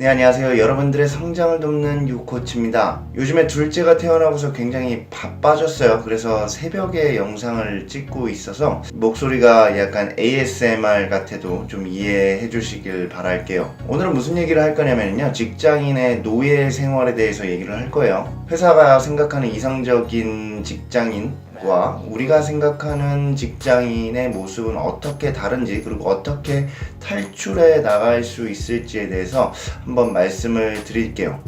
네, 안녕하세요. 여러분들의 성장을 돕는 유코치입니다. 요즘에 둘째가 태어나고서 굉장히 바빠졌어요. 그래서 새벽에 영상을 찍고 있어서 목소리가 약간 ASMR 같아도 좀 이해해 주시길 바랄게요. 오늘은 무슨 얘기를 할 거냐면요. 직장인의 노예 생활에 대해서 얘기를 할 거예요. 회사가 생각하는 이상적인 직장인 과 우리가 생각하는 직장인의 모습은 어떻게 다른지 그리고 어떻게 탈출해 나갈 수 있을지에 대해서 한번 말씀을 드릴게요.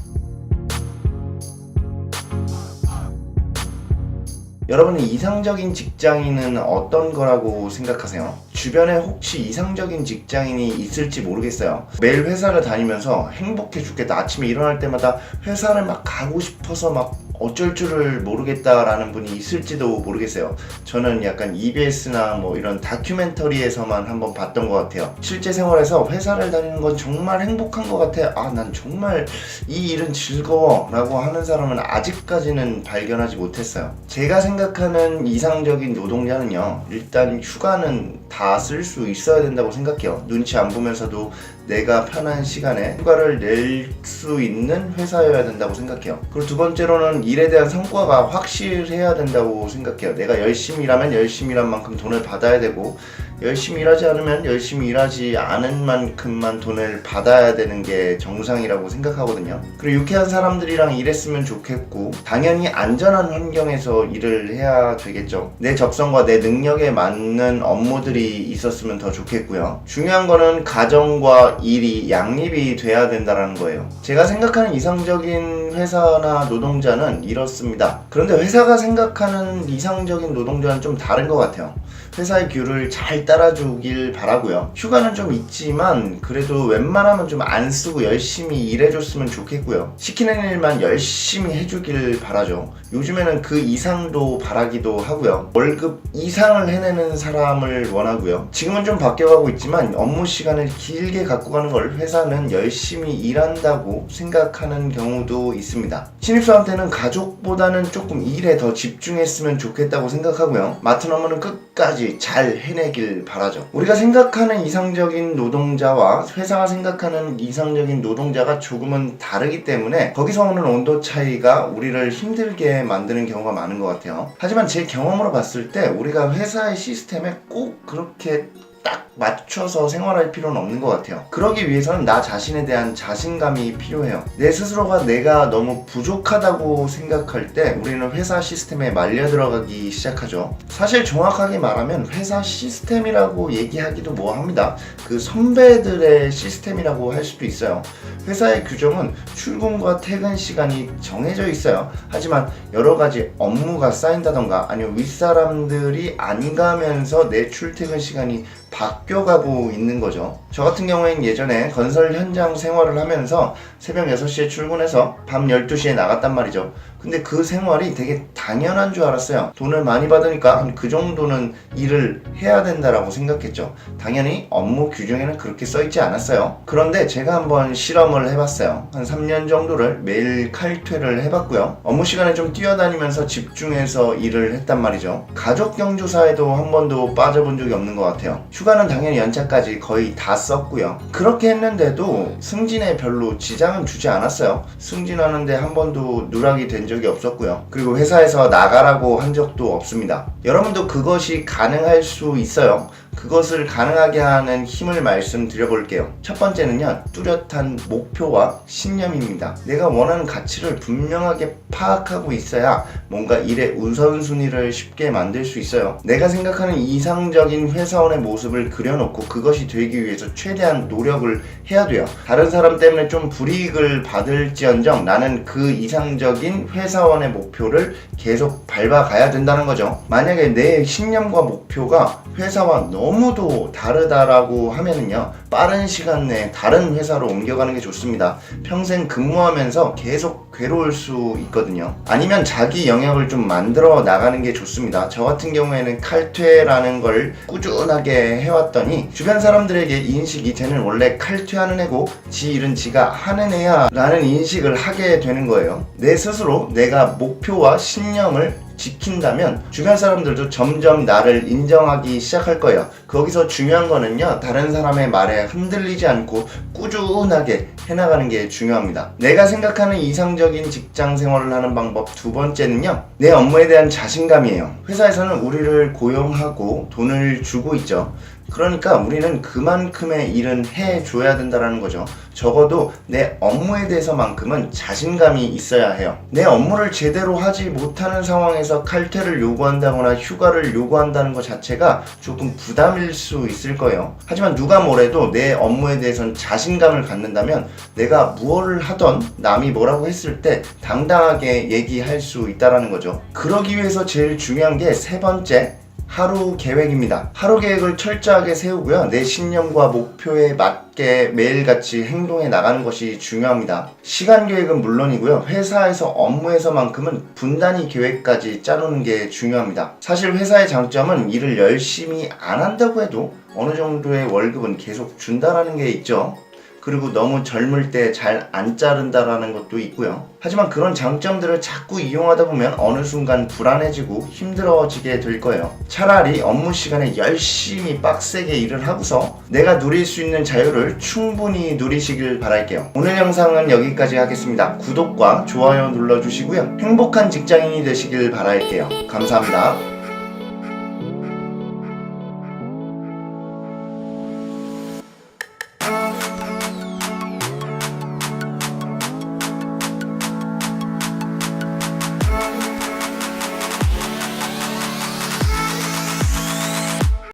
여러분은 이상적인 직장인은 어떤 거라고 생각하세요? 주변에 혹시 이상적인 직장인이 있을지 모르겠어요. 매일 회사를 다니면서 행복해 죽겠다. 아침에 일어날 때마다 회사를 막 가고 싶어서 막 어쩔 줄을 모르겠다라는 분이 있을지도 모르겠어요. 저는 약간 EBS나 뭐 이런 다큐멘터리에서만 한번 봤던 것 같아요. 실제 생활에서 회사를 다니는 건 정말 행복한 것 같아. 아, 난 정말 이 일은 즐거워. 라고 하는 사람은 아직까지는 발견하지 못했어요. 제가 생각하는 이상적인 노동자는요, 일단 휴가는 다 쓸 수 있어야 된다고 생각해요. 눈치 안 보면서도 내가 편한 시간에 휴가를 낼 수 있는 회사여야 된다고 생각해요. 그리고 두 번째로는 일에 대한 성과가 확실해야 된다고 생각해요. 내가 열심히 일하면 열심히 일한 만큼 돈을 받아야 되고 열심히 일하지 않으면 열심히 일하지 않은 만큼만 돈을 받아야 되는 게 정상이라고 생각하거든요. 그리고 유쾌한 사람들이랑 일했으면 좋겠고 당연히 안전한 환경에서 일을 해야 되겠죠. 내 적성과 내 능력에 맞는 업무들이 있었으면 더 좋겠고요. 중요한 거는 가정과 일이 양립이 돼야 된다는 거예요. 제가 생각하는 이상적인 회사나 노동자는 이렇습니다. 그런데 회사가 생각하는 이상적인 노동자는 좀 다른 것 같아요. 회사의 규를 잘 따라주길 바라고요. 휴가는 좀 있지만 그래도 웬만하면 좀 안 쓰고 열심히 일해줬으면 좋겠고요. 시키는 일만 열심히 해주길 바라죠. 요즘에는 그 이상도 바라기도 하고요. 월급 이상을 해내는 사람을 원하고요. 지금은 좀 바뀌어가고 있지만 업무 시간을 길게 갖고 가는 걸 회사는 열심히 일한다고 생각하는 경우도 있습니다. 신입사원한테는 가족보다는 조금 일에 더 집중했으면 좋겠다고 생각하고요. 맡은 업무는 끝까지 잘 해내길 바라죠. 우리가 생각하는 이상적인 노동자와 회사가 생각하는 이상적인 노동자가 조금은 다르기 때문에 거기서 오는 온도 차이가 우리를 힘들게 만드는 경우가 많은 것 같아요. 하지만 제 경험으로 봤을 때 우리가 회사의 시스템에 꼭 그렇게 딱 맞춰서 생활할 필요는 없는 것 같아요. 그러기 위해서는 나 자신에 대한 자신감이 필요해요. 내 스스로가 내가 너무 부족하다고 생각할 때 우리는 회사 시스템에 말려 들어가기 시작하죠. 사실 정확하게 말하면 회사 시스템이라고 얘기하기도 뭐합니다. 그 선배들의 시스템이라고 할 수도 있어요. 회사의 규정은 출근과 퇴근 시간이 정해져 있어요. 하지만 여러 가지 업무가 쌓인다던가 아니면 윗사람들이 안 가면서 내 출퇴근 시간이 바뀌 어가고 있는 거죠. 저 같은 경우에는 예전에 건설 현장 생활을 하면서 새벽 6시에 출근해서 밤 12시에 나갔단 말이죠. 근데 그 생활이 되게 당연한 줄 알았어요. 돈을 많이 받으니까 한 그 정도는 일을 해야 된다라고 생각했죠. 당연히 업무 규정에는 그렇게 써있지 않았어요. 그런데 제가 한번 실험을 해봤어요. 한 3년 정도를 매일 칼퇴를 해봤고요. 업무 시간에 좀 뛰어다니면서 집중해서 일을 했단 말이죠. 가족 경조사에도 한 번도 빠져본 적이 없는 것 같아요. 휴가는 당연히 연차까지 거의 다 썼고요. 그렇게 했는데도 승진에 별로 지장은 주지 않았어요. 승진하는데 한 번도 누락이 된 적이 없었고요. 그리고 회사에서 나가라고 한 적도 없습니다. 여러분도 그것이 가능할 수 있어요. 그것을 가능하게 하는 힘을 말씀드려 볼게요. 첫 번째는요, 뚜렷한 목표와 신념입니다. 내가 원하는 가치를 분명하게 파악하고 있어야 뭔가 일의 우선순위를 쉽게 만들 수 있어요. 내가 생각하는 이상적인 회사원의 모습을 그려놓고 그것이 되기 위해서 최대한 노력을 해야 돼요. 다른 사람 때문에 좀 불이익을 받을지언정 나는 그 이상적인 회사원의 목표를 계속 밟아가야 된다는 거죠. 만약에 내 신념과 목표가 회사와 너무 도 다르다라고 하면은요 빠른 시간 내에 다른 회사로 옮겨가는 게 좋습니다. 평생 근무하면서 계속 괴로울 수 있거든요. 아니면 자기 영역을 좀 만들어 나가는 게 좋습니다. 저 같은 경우에는 칼퇴라는 걸 꾸준하게 해왔더니 주변 사람들에게 인식이 쟤는 원래 칼퇴하는 애고 지 일은 지가 하는 애야 라는 인식을 하게 되는 거예요. 내 스스로 내가 목표와 신념을 지킨다면 주변 사람들도 점점 나를 인정하기 시작할 거예요. 거기서 중요한 거는요, 다른 사람의 말에 흔들리지 않고 꾸준하게 해나가는 게 중요합니다. 내가 생각하는 이상적인 직장 생활을 하는 방법 두 번째는요, 내 업무에 대한 자신감이에요. 회사에서는 우리를 고용하고 돈을 주고 있죠. 그러니까 우리는 그만큼의 일은 해줘야 된다라는 거죠. 적어도 내 업무에 대해서만큼은 자신감이 있어야 해요. 내 업무를 제대로 하지 못하는 상황에서 칼퇴를 요구한다거나 휴가를 요구한다는 것 자체가 조금 부담일 수 있을 거예요. 하지만 누가 뭐래도 내 업무에 대해서는 자신감을 갖는다면 내가 무엇을 하던 남이 뭐라고 했을 때 당당하게 얘기할 수 있다라는 거죠. 그러기 위해서 제일 중요한 게 세 번째 하루 계획입니다. 하루 계획을 철저하게 세우고요. 내 신념과 목표에 맞게 매일같이 행동해 나가는 것이 중요합니다. 시간 계획은 물론이고요. 회사에서 업무에서만큼은 분단위 계획까지 짜놓는 게 중요합니다. 사실 회사의 장점은 일을 열심히 안 한다고 해도 어느 정도의 월급은 계속 준다라는 게 있죠. 그리고 너무 젊을 때 잘 안 자른다라는 것도 있고요. 하지만 그런 장점들을 자꾸 이용하다 보면 어느 순간 불안해지고 힘들어지게 될 거예요. 차라리 업무 시간에 열심히 빡세게 일을 하고서 내가 누릴 수 있는 자유를 충분히 누리시길 바랄게요. 오늘 영상은 여기까지 하겠습니다. 구독과 좋아요 눌러주시고요. 행복한 직장인이 되시길 바랄게요. 감사합니다.